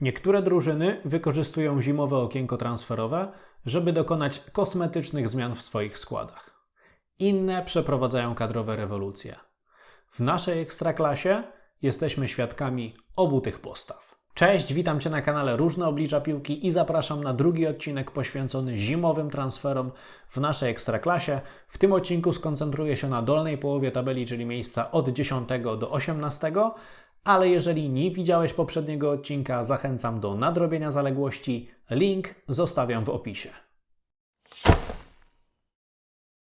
Niektóre drużyny wykorzystują zimowe okienko transferowe, żeby dokonać kosmetycznych zmian w swoich składach. Inne przeprowadzają kadrowe rewolucje. W naszej ekstraklasie jesteśmy świadkami obu tych postaw. Cześć, witam Cię na kanale Różne Oblicza Piłki i zapraszam na drugi odcinek poświęcony zimowym transferom w naszej ekstraklasie. W tym odcinku skoncentruję się na dolnej połowie tabeli, czyli miejsca od 10 do 18, ale jeżeli nie widziałeś poprzedniego odcinka, zachęcam do nadrobienia zaległości. Link zostawiam w opisie.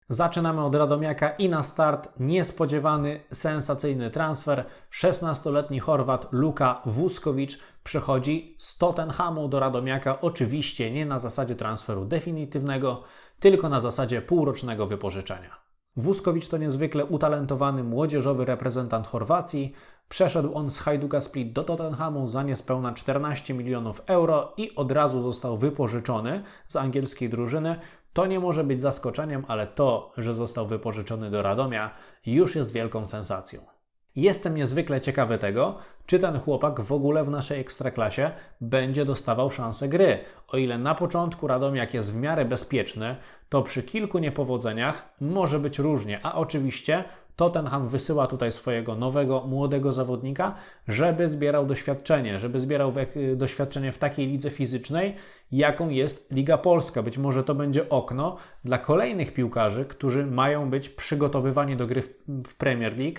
Zaczynamy od Radomiaka i na start niespodziewany, sensacyjny transfer. 16-letni Chorwat Luka Vuskovic przychodzi z Tottenhamu do Radomiaka. Oczywiście nie na zasadzie transferu definitywnego, tylko na zasadzie półrocznego wypożyczenia. Vuskovic to niezwykle utalentowany młodzieżowy reprezentant Chorwacji. Przeszedł on z Hajduka Split do Tottenhamu za niespełna 14 milionów euro i od razu został wypożyczony z angielskiej drużyny. To nie może być zaskoczeniem, ale to, że został wypożyczony do Radomia, już jest wielką sensacją. Jestem niezwykle ciekawy tego, czy ten chłopak w ogóle w naszej ekstraklasie będzie dostawał szansę gry. O ile na początku Radomiak jest w miarę bezpieczny, to przy kilku niepowodzeniach może być różnie, a oczywiście Tottenham wysyła tutaj swojego nowego, młodego zawodnika, żeby zbierał doświadczenie, żeby zbierał doświadczenie w takiej lidze fizycznej, jaką jest Liga Polska. Być może to będzie okno dla kolejnych piłkarzy, którzy mają być przygotowywani do gry w, w Premier League.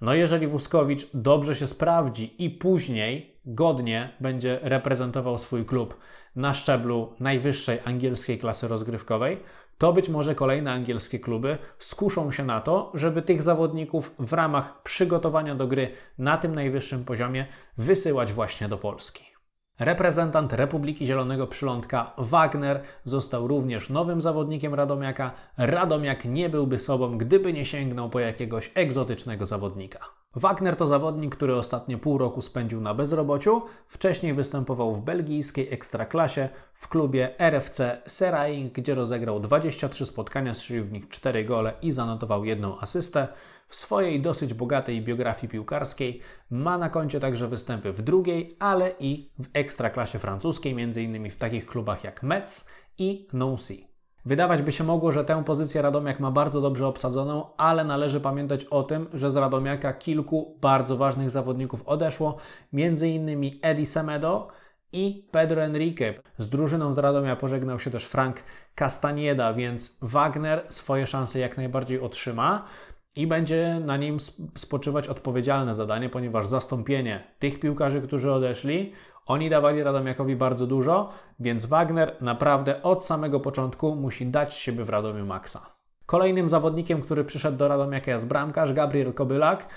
No jeżeli Wuskowicz dobrze się sprawdzi i później godnie będzie reprezentował swój klub na szczeblu najwyższej angielskiej klasy rozgrywkowej, to być może kolejne angielskie kluby skuszą się na to, żeby tych zawodników w ramach przygotowania do gry na tym najwyższym poziomie wysyłać właśnie do Polski. Reprezentant Republiki Zielonego Przylądka Wagner został również nowym zawodnikiem Radomiaka. Radomiak nie byłby sobą, gdyby nie sięgnął po jakiegoś egzotycznego zawodnika. Wagner to zawodnik, który ostatnie pół roku spędził na bezrobociu. Wcześniej występował w belgijskiej ekstraklasie w klubie RFC Seraing, gdzie rozegrał 23 spotkania, strzelił w nich 4 gole i zanotował jedną asystę. W swojej dosyć bogatej biografii piłkarskiej ma na koncie także występy w drugiej, ale i w ekstraklasie francuskiej, m.in. w takich klubach jak Metz i Nancy. Wydawać by się mogło, że tę pozycję Radomiak ma bardzo dobrze obsadzoną, ale należy pamiętać o tym, że z Radomiaka kilku bardzo ważnych zawodników odeszło, m.in. Eddie Semedo i Pedro Enrique. Z drużyną z Radomia pożegnał się też Frank Castanieda, więc Wagner swoje szanse jak najbardziej otrzyma i będzie na nim spoczywać odpowiedzialne zadanie, ponieważ zastąpienie tych piłkarzy, którzy odeszli, oni dawali Radomiakowi bardzo dużo, więc Wagner naprawdę od samego początku musi dać siebie w Radomiu maksa. Kolejnym zawodnikiem, który przyszedł do Radomiaka jest bramkarz Gabriel Kobylak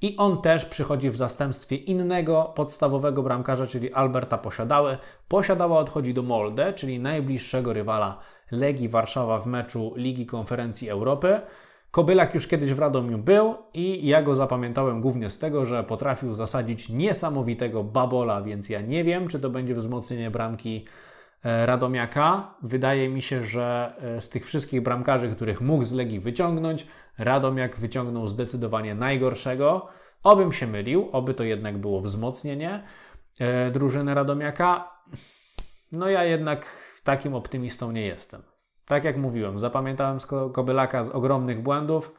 i on też przychodzi w zastępstwie innego podstawowego bramkarza, czyli Alberta Posiadały. Posiadała odchodzi do Molde, czyli najbliższego rywala Legii Warszawa w meczu Ligi Konferencji Europy. Kobylak już kiedyś w Radomiu był i ja go zapamiętałem głównie z tego, że potrafił zasadzić niesamowitego babola, więc ja nie wiem, czy to będzie wzmocnienie bramki e, Radomiaka. Wydaje mi się, że e, z tych wszystkich bramkarzy, których mógł z Legii wyciągnąć, Radomiak wyciągnął zdecydowanie najgorszego. Obym się mylił, oby to jednak było wzmocnienie e, drużyny Radomiaka. No ja jednak takim optymistą nie jestem. Tak jak mówiłem, zapamiętałem Kobylaka z ogromnych błędów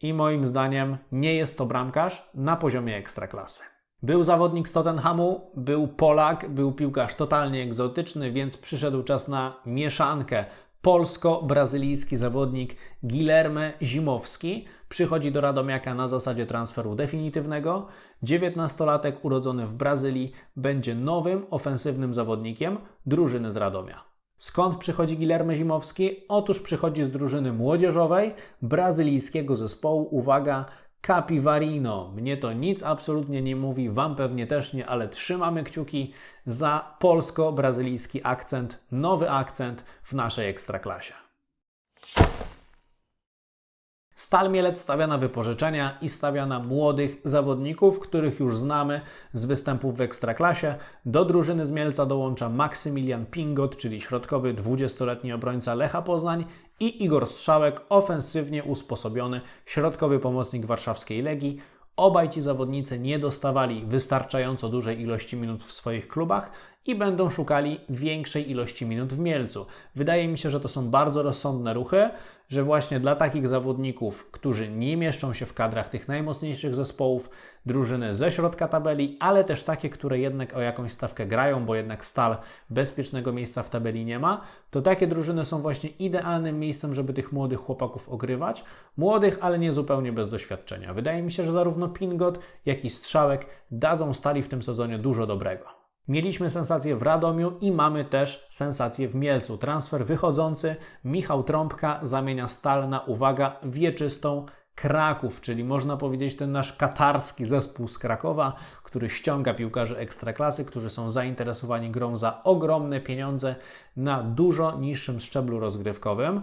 i moim zdaniem nie jest to bramkarz na poziomie ekstraklasy. Był zawodnik z Tottenhamu, był Polak, był piłkarz totalnie egzotyczny, więc przyszedł czas na mieszankę. Polsko-brazylijski zawodnik Guilherme Zimowski przychodzi do Radomiaka na zasadzie transferu definitywnego. 19-latek urodzony w Brazylii będzie nowym ofensywnym zawodnikiem drużyny z Radomia. Skąd przychodzi Guilherme Zimowski? Otóż przychodzi z drużyny młodzieżowej brazylijskiego zespołu, uwaga, Capivarino. Mnie to nic absolutnie nie mówi, Wam pewnie też nie, ale trzymamy kciuki za polsko-brazylijski akcent, nowy akcent w naszej ekstraklasie. Stal Mielec stawia na wypożyczenia i stawia na młodych zawodników, których już znamy z występów w Ekstraklasie. Do drużyny z Mielca dołącza Maksymilian Pingot, czyli środkowy 20-letni obrońca Lecha Poznań i Igor Strzałek, ofensywnie usposobiony środkowy pomocnik warszawskiej Legii. Obaj ci zawodnicy nie dostawali wystarczająco dużej ilości minut w swoich klubach i będą szukali większej ilości minut w Mielcu. Wydaje mi się, że to są bardzo rozsądne ruchy, że właśnie dla takich zawodników, którzy nie mieszczą się w kadrach tych najmocniejszych zespołów, drużyny ze środka tabeli, ale też takie, które jednak o jakąś stawkę grają, bo jednak stal bezpiecznego miejsca w tabeli nie ma, to takie drużyny są właśnie idealnym miejscem, żeby tych młodych chłopaków ogrywać. Młodych, ale nie zupełnie bez doświadczenia. Wydaje mi się, że zarówno Pingot, jak i Strzałek dadzą stali w tym sezonie dużo dobrego. Mieliśmy sensację w Radomiu i mamy też sensację w Mielcu. Transfer wychodzący, Michał Trąbka zamienia stal na, uwaga, wieczystą Kraków, czyli można powiedzieć ten nasz katarski zespół z Krakowa, który ściąga piłkarzy ekstraklasy, którzy są zainteresowani grą za ogromne pieniądze na dużo niższym szczeblu rozgrywkowym.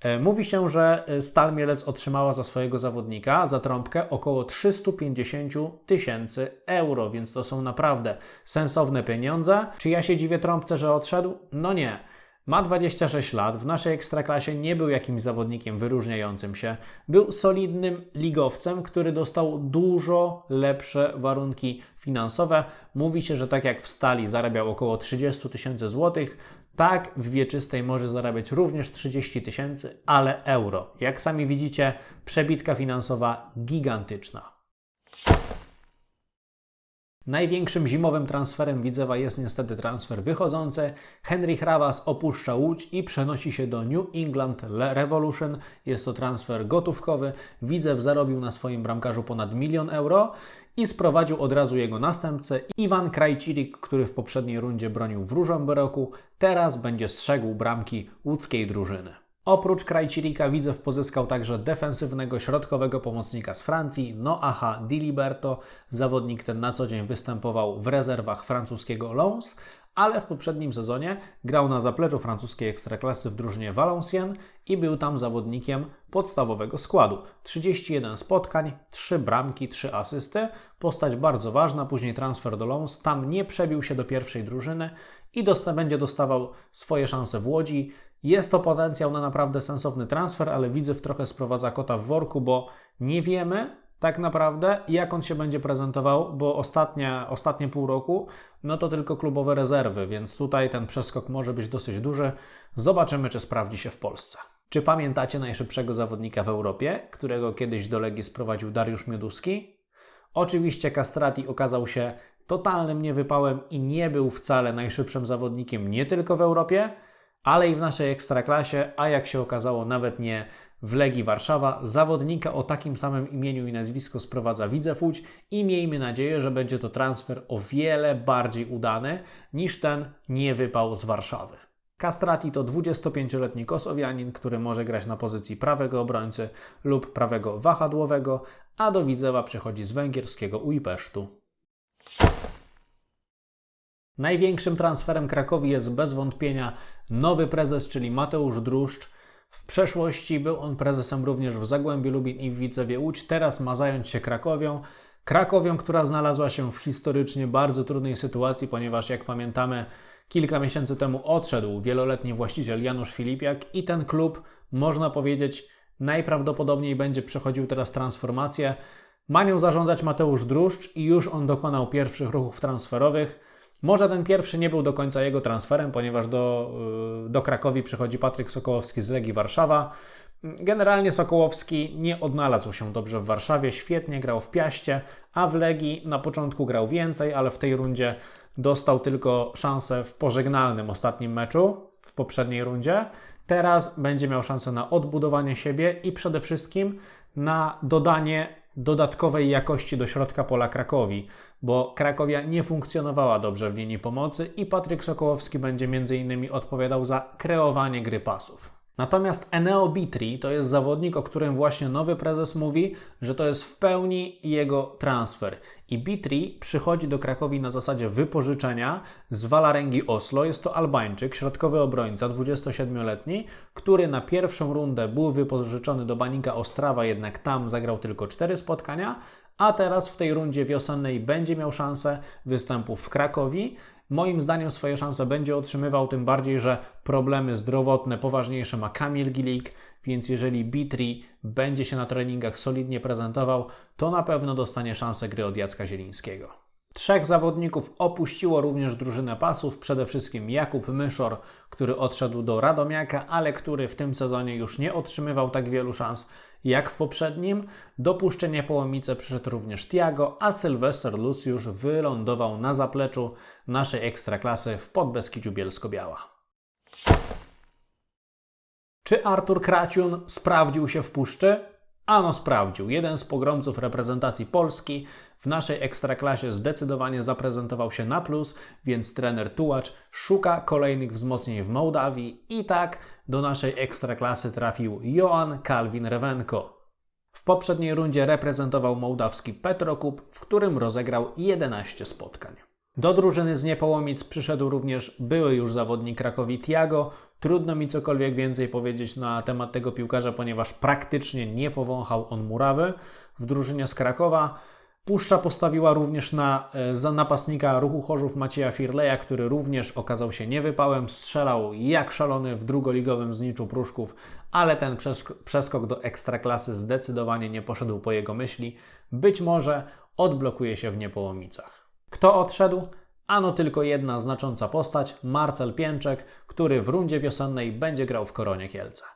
E, mówi się, że Stal Mielec otrzymała za swojego zawodnika, za trąbkę, około 350 tysięcy euro, więc to są naprawdę sensowne pieniądze. Czy ja się dziwię trąbce, że odszedł? No nie. Ma 26 lat, w naszej ekstraklasie nie był jakimś zawodnikiem wyróżniającym się. Był solidnym ligowcem, który dostał dużo lepsze warunki finansowe. Mówi się, że tak jak w Stali zarabiał około 30 tysięcy złotych, tak w Wieczystej może zarabiać również 30 tysięcy, ale euro. Jak sami widzicie, przebitka finansowa gigantyczna. Największym zimowym transferem Widzewa jest niestety transfer wychodzący. Henry Hrawas opuszcza Łódź i przenosi się do New England Revolution. Jest to transfer gotówkowy. Widzew zarobił na swoim bramkarzu ponad milion euro i sprowadził od razu jego następcę Iwan Krajcirik, który w poprzedniej rundzie bronił w różowym roku. Teraz będzie strzegł bramki łódzkiej drużyny. Oprócz Krajcirika Widzew pozyskał także defensywnego środkowego pomocnika z Francji, Noaha Diliberto. Zawodnik ten na co dzień występował w rezerwach francuskiego Lens, ale w poprzednim sezonie grał na zapleczu francuskiej ekstraklasy w drużynie Valenciennes i był tam zawodnikiem podstawowego składu. 31 spotkań, 3 bramki, 3 asysty. Postać bardzo ważna, później transfer do Lens. Tam nie przebił się do pierwszej drużyny i dosta będzie dostawał swoje szanse w Łodzi. Jest to potencjał na naprawdę sensowny transfer, ale widzę w trochę sprowadza kota w worku, bo nie wiemy tak naprawdę, jak on się będzie prezentował, bo ostatnie, ostatnie pół roku, no to tylko klubowe rezerwy, więc tutaj ten przeskok może być dosyć duży. Zobaczymy, czy sprawdzi się w Polsce. Czy pamiętacie najszybszego zawodnika w Europie, którego kiedyś do Legii sprowadził Dariusz Mioduski? Oczywiście Castrati okazał się totalnym niewypałem i nie był wcale najszybszym zawodnikiem nie tylko w Europie, ale i w naszej ekstraklasie, a jak się okazało, nawet nie w Legii Warszawa. Zawodnika o takim samym imieniu i nazwisku sprowadza Widzew Łódź i miejmy nadzieję, że będzie to transfer o wiele bardziej udany niż ten niewypał z Warszawy. Castrati to 25-letni Kosowianin, który może grać na pozycji prawego obrońcy lub prawego wahadłowego, a do Widzewa przychodzi z węgierskiego Ujpesztu. Największym transferem Krakowi jest bez wątpienia nowy prezes, czyli Mateusz Druszcz. W przeszłości był on prezesem również w Zagłębiu Lubin i w Widzewie Łódź. Teraz ma zająć się Krakowią. Krakowią, która znalazła się w historycznie bardzo trudnej sytuacji, ponieważ jak pamiętamy, kilka miesięcy temu odszedł wieloletni właściciel Janusz Filipiak i ten klub, można powiedzieć, najprawdopodobniej będzie przechodził teraz transformację. Ma nią zarządzać Mateusz Druszcz i już on dokonał pierwszych ruchów transferowych. Może ten pierwszy nie był do końca jego transferem, ponieważ do, y, do Krakowi przychodzi Patryk Sokołowski z Legii Warszawa. Generalnie Sokołowski nie odnalazł się dobrze w Warszawie, świetnie grał w Piaście, a w Legii na początku grał więcej, ale w tej rundzie dostał tylko szansę w pożegnalnym ostatnim meczu, w poprzedniej rundzie. Teraz będzie miał szansę na odbudowanie siebie i przede wszystkim na dodanie dodatkowej jakości do środka pola Krakowi bo Krakowia nie funkcjonowała dobrze w linii pomocy i Patryk Sokołowski będzie m.in. odpowiadał za kreowanie gry pasów. Natomiast Eneo Bitri to jest zawodnik, o którym właśnie nowy prezes mówi, że to jest w pełni jego transfer. I Bitri przychodzi do Krakowi na zasadzie wypożyczenia z Valarengi Oslo. Jest to Albańczyk, środkowy obrońca, 27-letni, który na pierwszą rundę był wypożyczony do Banika Ostrawa, jednak tam zagrał tylko 4 spotkania, a teraz w tej rundzie wiosennej będzie miał szansę występów w Krakowi Moim zdaniem swoje szanse będzie otrzymywał, tym bardziej, że problemy zdrowotne poważniejsze ma Kamil Gilik, więc jeżeli Bitri będzie się na treningach solidnie prezentował, to na pewno dostanie szansę gry od Jacka Zielińskiego. Trzech zawodników opuściło również drużynę pasów, przede wszystkim Jakub Myszor, który odszedł do Radomiaka, ale który w tym sezonie już nie otrzymywał tak wielu szans jak w poprzednim. Dopuszczenie połomice przyszedł również Tiago, a Sylwester Luciusz wylądował na zapleczu naszej ekstraklasy w Podbeskidziu Bielsko-Biała. Czy Artur Kraciun sprawdził się w puszczy? Ano sprawdził. Jeden z pogromców reprezentacji Polski w naszej ekstraklasie zdecydowanie zaprezentował się na plus, więc trener Tułacz szuka kolejnych wzmocnień w Mołdawii i tak do naszej ekstraklasy trafił Joan Kalwin Rewenko. W poprzedniej rundzie reprezentował mołdawski Petrokup, w którym rozegrał 11 spotkań. Do drużyny z Niepołomic przyszedł również były już zawodnik Krakowi Tiago. Trudno mi cokolwiek więcej powiedzieć na temat tego piłkarza, ponieważ praktycznie nie powąchał on murawy. W drużynie z Krakowa Puszcza postawiła również na e, napastnika ruchu Chorzów Macieja Firleja, który również okazał się niewypałem, strzelał jak szalony w drugoligowym zniczu Pruszków, ale ten przeskok do ekstraklasy zdecydowanie nie poszedł po jego myśli. Być może odblokuje się w Niepołomicach. Kto odszedł? Ano tylko jedna znacząca postać, Marcel Pięczek, który w rundzie wiosennej będzie grał w Koronie Kielce.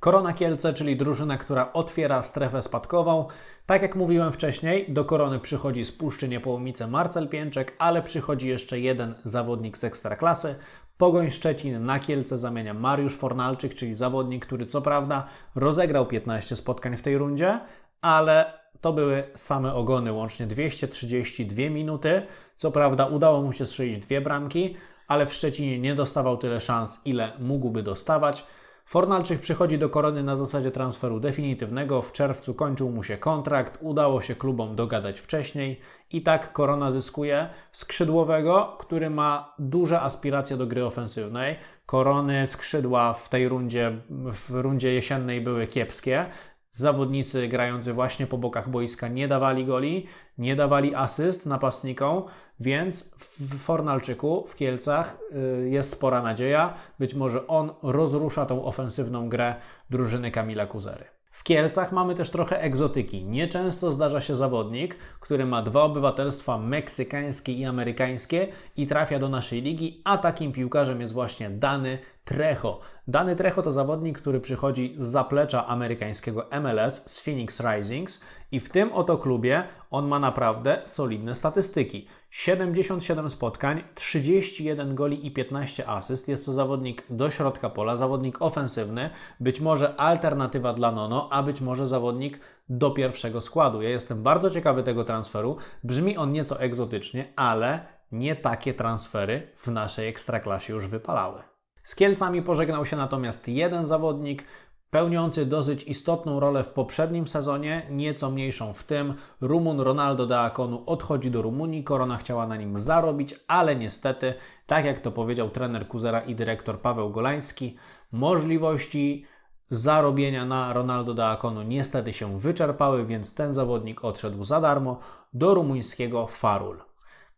Korona Kielce, czyli drużyna, która otwiera strefę spadkową. Tak jak mówiłem wcześniej, do Korony przychodzi z Puszczy Niepołomice Marcel Pięczek, ale przychodzi jeszcze jeden zawodnik z Ekstraklasy. Pogoń Szczecin na Kielce zamienia Mariusz Fornalczyk, czyli zawodnik, który co prawda rozegrał 15 spotkań w tej rundzie, ale to były same ogony, łącznie 232 minuty. Co prawda udało mu się strzelić dwie bramki, ale w Szczecinie nie dostawał tyle szans, ile mógłby dostawać. Fornalczyk przychodzi do Korony na zasadzie transferu definitywnego. W czerwcu kończył mu się kontrakt, udało się klubom dogadać wcześniej i tak Korona zyskuje skrzydłowego, który ma duże aspiracje do gry ofensywnej. Korony skrzydła w tej rundzie, w rundzie jesiennej były kiepskie. Zawodnicy grający właśnie po bokach boiska nie dawali goli, nie dawali asyst napastnikom, więc w Fornalczyku w Kielcach y, jest spora nadzieja. Być może on rozrusza tą ofensywną grę drużyny Kamila Kuzery. W Kielcach mamy też trochę egzotyki. Nieczęsto zdarza się zawodnik, który ma dwa obywatelstwa meksykańskie i amerykańskie i trafia do naszej ligi, a takim piłkarzem jest właśnie Dany Trejo. Dany Trejo to zawodnik, który przychodzi z zaplecza amerykańskiego MLS z Phoenix Risings i w tym oto klubie on ma naprawdę solidne statystyki. 77 spotkań, 31 goli i 15 asyst. Jest to zawodnik do środka pola, zawodnik ofensywny, być może alternatywa dla Nono, a być może zawodnik do pierwszego składu. Ja jestem bardzo ciekawy tego transferu. Brzmi on nieco egzotycznie, ale nie takie transfery w naszej ekstraklasie już wypalały. Z Kielcami pożegnał się natomiast jeden zawodnik, pełniący dosyć istotną rolę w poprzednim sezonie, nieco mniejszą w tym. Rumun Ronaldo de Akonu odchodzi do Rumunii, Korona chciała na nim zarobić, ale niestety, tak jak to powiedział trener Kuzera i dyrektor Paweł Golański, możliwości zarobienia na Ronaldo de Akonu niestety się wyczerpały, więc ten zawodnik odszedł za darmo do rumuńskiego Farul.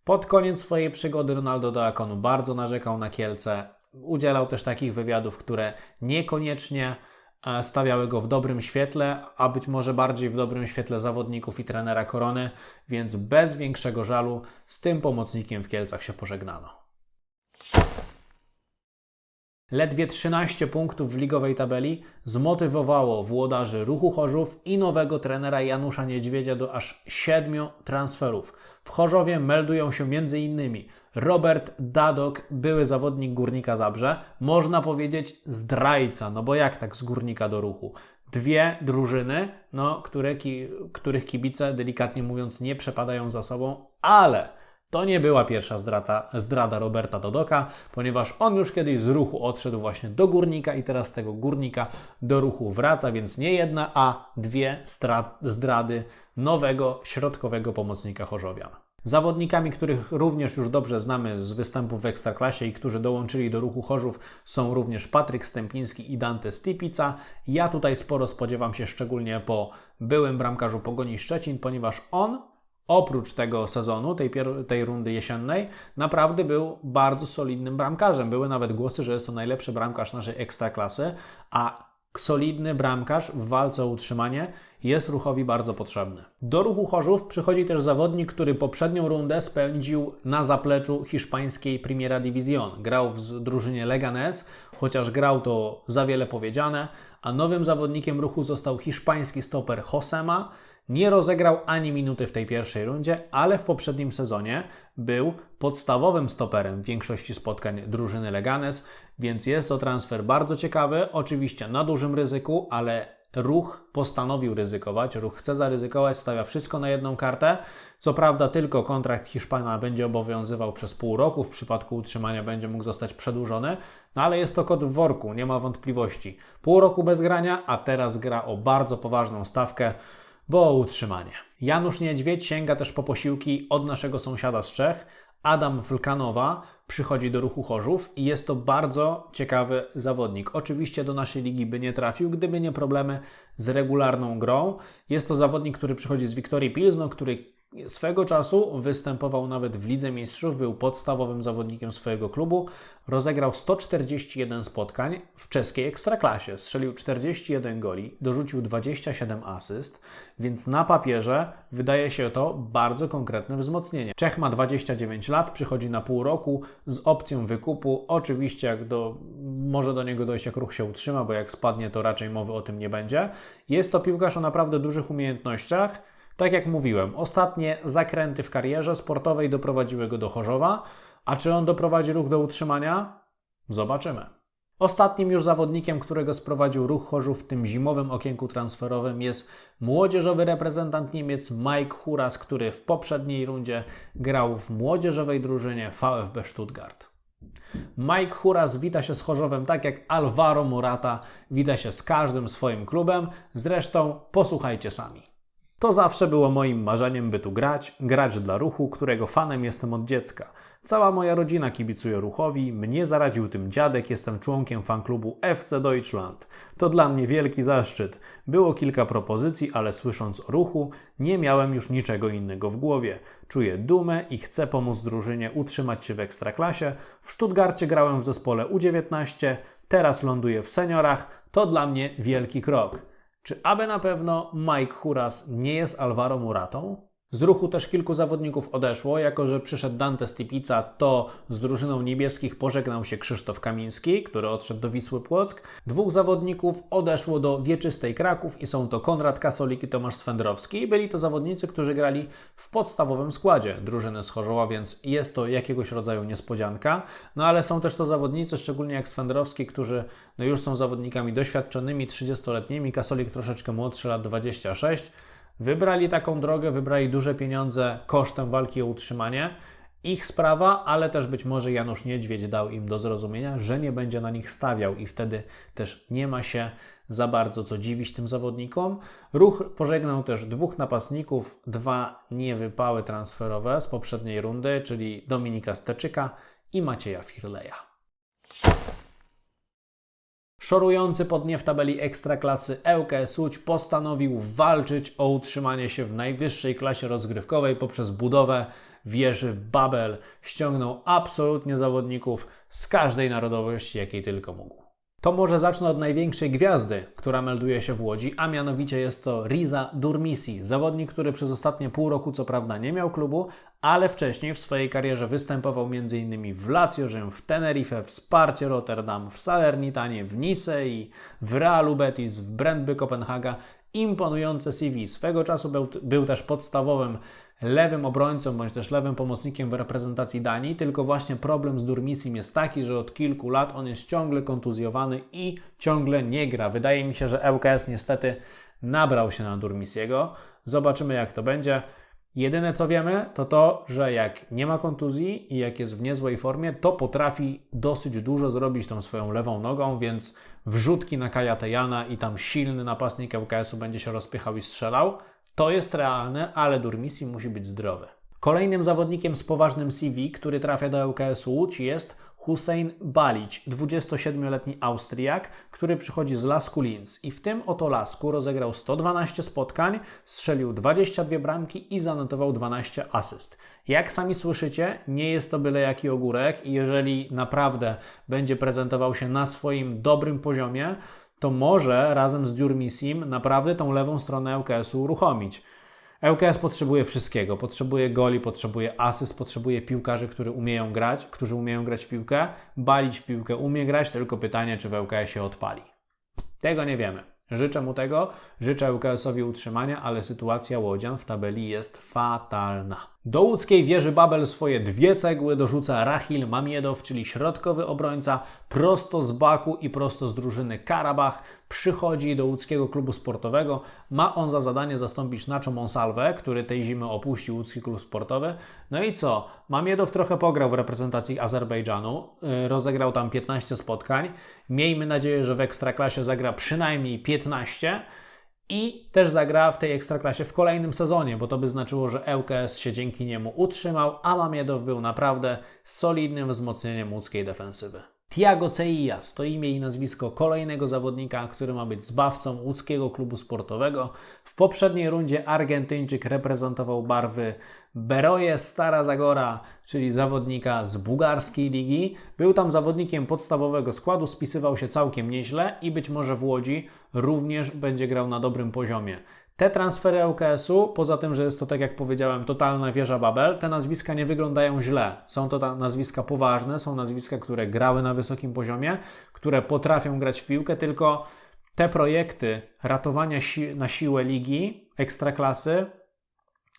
Pod koniec swojej przygody Ronaldo de Akonu bardzo narzekał na Kielce, Udzielał też takich wywiadów, które niekoniecznie stawiały go w dobrym świetle, a być może bardziej w dobrym świetle zawodników i trenera Korony, więc bez większego żalu z tym pomocnikiem w Kielcach się pożegnano. Ledwie 13 punktów w ligowej tabeli zmotywowało włodarzy Ruchu Chorzów i nowego trenera Janusza Niedźwiedzia do aż 7 transferów. W Chorzowie meldują się m.in. Robert Dadok, były zawodnik Górnika Zabrze, można powiedzieć zdrajca, no bo jak tak z Górnika do ruchu? Dwie drużyny, no, które, ki, których kibice, delikatnie mówiąc, nie przepadają za sobą, ale to nie była pierwsza zdrada, zdrada Roberta Dodoka, ponieważ on już kiedyś z ruchu odszedł właśnie do górnika i teraz z tego górnika do ruchu wraca, więc nie jedna, a dwie zdrady nowego środkowego pomocnika Chorzowian. Zawodnikami, których również już dobrze znamy z występów w Ekstraklasie i którzy dołączyli do ruchu Chorzów są również Patryk Stępiński i Dante Stipica. Ja tutaj sporo spodziewam się szczególnie po byłym bramkarzu Pogoni Szczecin, ponieważ on oprócz tego sezonu, tej, tej rundy jesiennej, naprawdę był bardzo solidnym bramkarzem. Były nawet głosy, że jest to najlepszy bramkarz naszej ekstraklasy, a solidny bramkarz w walce o utrzymanie jest ruchowi bardzo potrzebny. Do ruchu Chorzów przychodzi też zawodnik, który poprzednią rundę spędził na zapleczu hiszpańskiej Primera División. Grał w drużynie Leganés, chociaż grał to za wiele powiedziane, a nowym zawodnikiem ruchu został hiszpański stoper Josema. Nie rozegrał ani minuty w tej pierwszej rundzie, ale w poprzednim sezonie był podstawowym stoperem w większości spotkań drużyny Leganes, więc jest to transfer bardzo ciekawy, oczywiście na dużym ryzyku, ale ruch postanowił ryzykować, ruch chce zaryzykować, stawia wszystko na jedną kartę. Co prawda, tylko kontrakt Hiszpana będzie obowiązywał przez pół roku, w przypadku utrzymania będzie mógł zostać przedłużony, no ale jest to kod w worku, nie ma wątpliwości. Pół roku bez grania, a teraz gra o bardzo poważną stawkę bo utrzymanie. Janusz Niedźwiedź sięga też po posiłki od naszego sąsiada z Czech. Adam Wlkanowa przychodzi do ruchu Chorzów i jest to bardzo ciekawy zawodnik. Oczywiście do naszej ligi by nie trafił, gdyby nie problemy z regularną grą. Jest to zawodnik, który przychodzi z Wiktorii Pilzno, który Swego czasu występował nawet w Lidze Mistrzów, był podstawowym zawodnikiem swojego klubu, rozegrał 141 spotkań w czeskiej ekstraklasie, strzelił 41 goli, dorzucił 27 asyst, więc na papierze wydaje się to bardzo konkretne wzmocnienie. Czech ma 29 lat, przychodzi na pół roku z opcją wykupu. Oczywiście jak do, może do niego dojść, jak ruch się utrzyma, bo jak spadnie, to raczej mowy o tym nie będzie. Jest to piłkarz o naprawdę dużych umiejętnościach tak jak mówiłem, ostatnie zakręty w karierze sportowej doprowadziły go do Chorzowa, a czy on doprowadzi ruch do utrzymania? Zobaczymy. Ostatnim już zawodnikiem, którego sprowadził ruch Chorzów w tym zimowym okienku transferowym jest młodzieżowy reprezentant Niemiec Mike Huras, który w poprzedniej rundzie grał w młodzieżowej drużynie VfB Stuttgart. Mike Huras wita się z Chorzowem tak jak Alvaro Morata wita się z każdym swoim klubem. Zresztą posłuchajcie sami. To zawsze było moim marzeniem, by tu grać, grać dla ruchu, którego fanem jestem od dziecka. Cała moja rodzina kibicuje ruchowi, mnie zaraził tym dziadek, jestem członkiem fanklubu FC Deutschland. To dla mnie wielki zaszczyt. Było kilka propozycji, ale słysząc o ruchu, nie miałem już niczego innego w głowie. Czuję dumę i chcę pomóc drużynie utrzymać się w ekstraklasie. W Stuttgarcie grałem w zespole U19, teraz ląduję w seniorach. To dla mnie wielki krok. Czy aby na pewno Mike Huras nie jest Alvaro Muratą? Z ruchu też kilku zawodników odeszło, jako że przyszedł Dante Stipica, to z drużyną niebieskich pożegnał się Krzysztof Kamiński, który odszedł do Wisły Płock. Dwóch zawodników odeszło do Wieczystej Kraków i są to Konrad Kasolik i Tomasz Swędrowski. Byli to zawodnicy, którzy grali w podstawowym składzie drużyny z Chorzowa, więc jest to jakiegoś rodzaju niespodzianka. No ale są też to zawodnicy, szczególnie jak Swędrowski, którzy no już są zawodnikami doświadczonymi, 30-letnimi, Kasolik troszeczkę młodszy, lat 26 Wybrali taką drogę, wybrali duże pieniądze kosztem walki o utrzymanie. Ich sprawa, ale też być może Janusz Niedźwiedź dał im do zrozumienia, że nie będzie na nich stawiał i wtedy też nie ma się za bardzo co dziwić tym zawodnikom. Ruch pożegnał też dwóch napastników, dwa niewypały transferowe z poprzedniej rundy, czyli Dominika Steczyka i Macieja Firleja. Szorujący pod nie w tabeli ekstraklasy ŁKS Łódź postanowił walczyć o utrzymanie się w najwyższej klasie rozgrywkowej poprzez budowę wieży Babel. Ściągnął absolutnie zawodników z każdej narodowości, jakiej tylko mógł. To może zacznę od największej gwiazdy, która melduje się w Łodzi, a mianowicie jest to Riza Durmisi, zawodnik, który przez ostatnie pół roku co prawda nie miał klubu, ale wcześniej w swojej karierze występował m.in. w Lazio Rzym, w Tenerife, w Sparcie Rotterdam, w Salernitanie, w Nice i w Realu Betis, w Brentby Kopenhaga. Imponujące CV. Swego czasu był, był też podstawowym lewym obrońcą bądź też lewym pomocnikiem w reprezentacji Danii, tylko właśnie problem z Durmisim jest taki, że od kilku lat on jest ciągle kontuzjowany i ciągle nie gra. Wydaje mi się, że ŁKS niestety nabrał się na Durmisiego. Zobaczymy jak to będzie. Jedyne co wiemy, to to, że jak nie ma kontuzji i jak jest w niezłej formie, to potrafi dosyć dużo zrobić tą swoją lewą nogą, więc wrzutki na Kaja Tejana i tam silny napastnik ŁKS-u będzie się rozpychał i strzelał. To jest realne, ale Durmisi musi być zdrowy. Kolejnym zawodnikiem z poważnym CV, który trafia do ŁKS Łódź jest Hussein Balić, 27-letni Austriak, który przychodzi z Lasku Linz i w tym oto Lasku rozegrał 112 spotkań, strzelił 22 bramki i zanotował 12 asyst. Jak sami słyszycie, nie jest to byle jaki ogórek i jeżeli naprawdę będzie prezentował się na swoim dobrym poziomie, to może razem z Diurmisim naprawdę tą lewą stronę ŁKS-u uruchomić. ŁKS potrzebuje wszystkiego. Potrzebuje goli, potrzebuje asyst, potrzebuje piłkarzy, którzy umieją grać, którzy umieją grać w piłkę. Balić w piłkę umie grać, tylko pytanie, czy w ŁKS się odpali. Tego nie wiemy. Życzę mu tego, życzę ŁKS-owi utrzymania, ale sytuacja Łodzian w tabeli jest fatalna. Do łódzkiej wieży Babel swoje dwie cegły dorzuca Rahil Mamiedow, czyli środkowy obrońca, prosto z Baku i prosto z drużyny Karabach. Przychodzi do łódzkiego klubu sportowego. Ma on za zadanie zastąpić Nacho Monsalve, który tej zimy opuścił łódzki klub sportowy. No i co? Mamiedow trochę pograł w reprezentacji Azerbejdżanu. Yy, rozegrał tam 15 spotkań. Miejmy nadzieję, że w Ekstraklasie zagra przynajmniej 15 i też zagra w tej ekstraklasie w kolejnym sezonie, bo to by znaczyło, że ŁKS się dzięki niemu utrzymał, a Mamiedow był naprawdę solidnym wzmocnieniem łódzkiej defensywy. Tiago Ceillas to imię i nazwisko kolejnego zawodnika, który ma być zbawcą łódzkiego klubu sportowego. W poprzedniej rundzie Argentyńczyk reprezentował barwy Beroje Stara Zagora, czyli zawodnika z bułgarskiej ligi. Był tam zawodnikiem podstawowego składu, spisywał się całkiem nieźle i być może w Łodzi również będzie grał na dobrym poziomie. Te transfery ŁKS-u, poza tym, że jest to, tak jak powiedziałem, totalna wieża Babel, te nazwiska nie wyglądają źle. Są to nazwiska poważne, są nazwiska, które grały na wysokim poziomie, które potrafią grać w piłkę, tylko te projekty ratowania si na siłę ligi, ekstraklasy,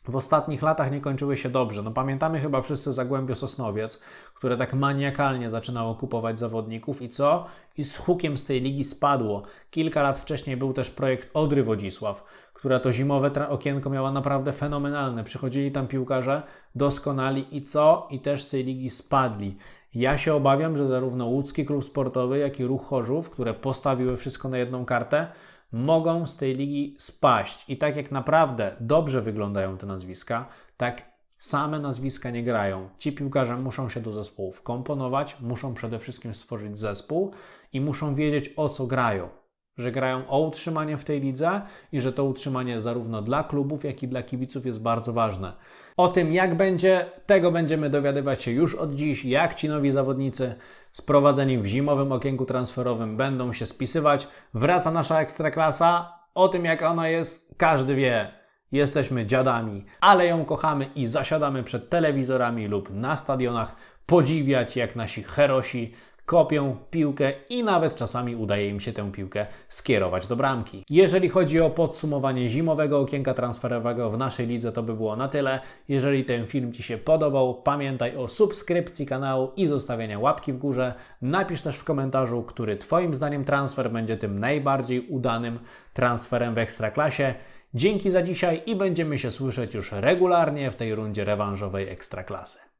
w ostatnich latach nie kończyły się dobrze. No pamiętamy chyba wszyscy Zagłębio Sosnowiec, które tak maniakalnie zaczynało kupować zawodników i co? I z hukiem z tej ligi spadło. Kilka lat wcześniej był też projekt Odry Wodzisław, która to zimowe okienko miała naprawdę fenomenalne. Przychodzili tam piłkarze doskonali i co? I też z tej ligi spadli. Ja się obawiam, że zarówno łódzki klub sportowy, jak i ruch Chorzów, które postawiły wszystko na jedną kartę, mogą z tej ligi spaść. I tak jak naprawdę dobrze wyglądają te nazwiska, tak same nazwiska nie grają. Ci piłkarze muszą się do zespołu wkomponować, muszą przede wszystkim stworzyć zespół i muszą wiedzieć o co grają. Że grają o utrzymanie w tej lidze i że to utrzymanie zarówno dla klubów, jak i dla kibiców jest bardzo ważne. O tym, jak będzie, tego będziemy dowiadywać się już od dziś, jak ci nowi zawodnicy sprowadzeni w zimowym okienku transferowym będą się spisywać. Wraca nasza ekstraklasa. O tym, jak ona jest, każdy wie. Jesteśmy dziadami, ale ją kochamy i zasiadamy przed telewizorami lub na stadionach podziwiać, jak nasi herosi kopią piłkę i nawet czasami udaje im się tę piłkę skierować do bramki. Jeżeli chodzi o podsumowanie zimowego okienka transferowego w naszej lidze, to by było na tyle. Jeżeli ten film Ci się podobał, pamiętaj o subskrypcji kanału i zostawienia łapki w górze. Napisz też w komentarzu, który Twoim zdaniem transfer będzie tym najbardziej udanym transferem w Ekstraklasie. Dzięki za dzisiaj i będziemy się słyszeć już regularnie w tej rundzie rewanżowej Ekstraklasy.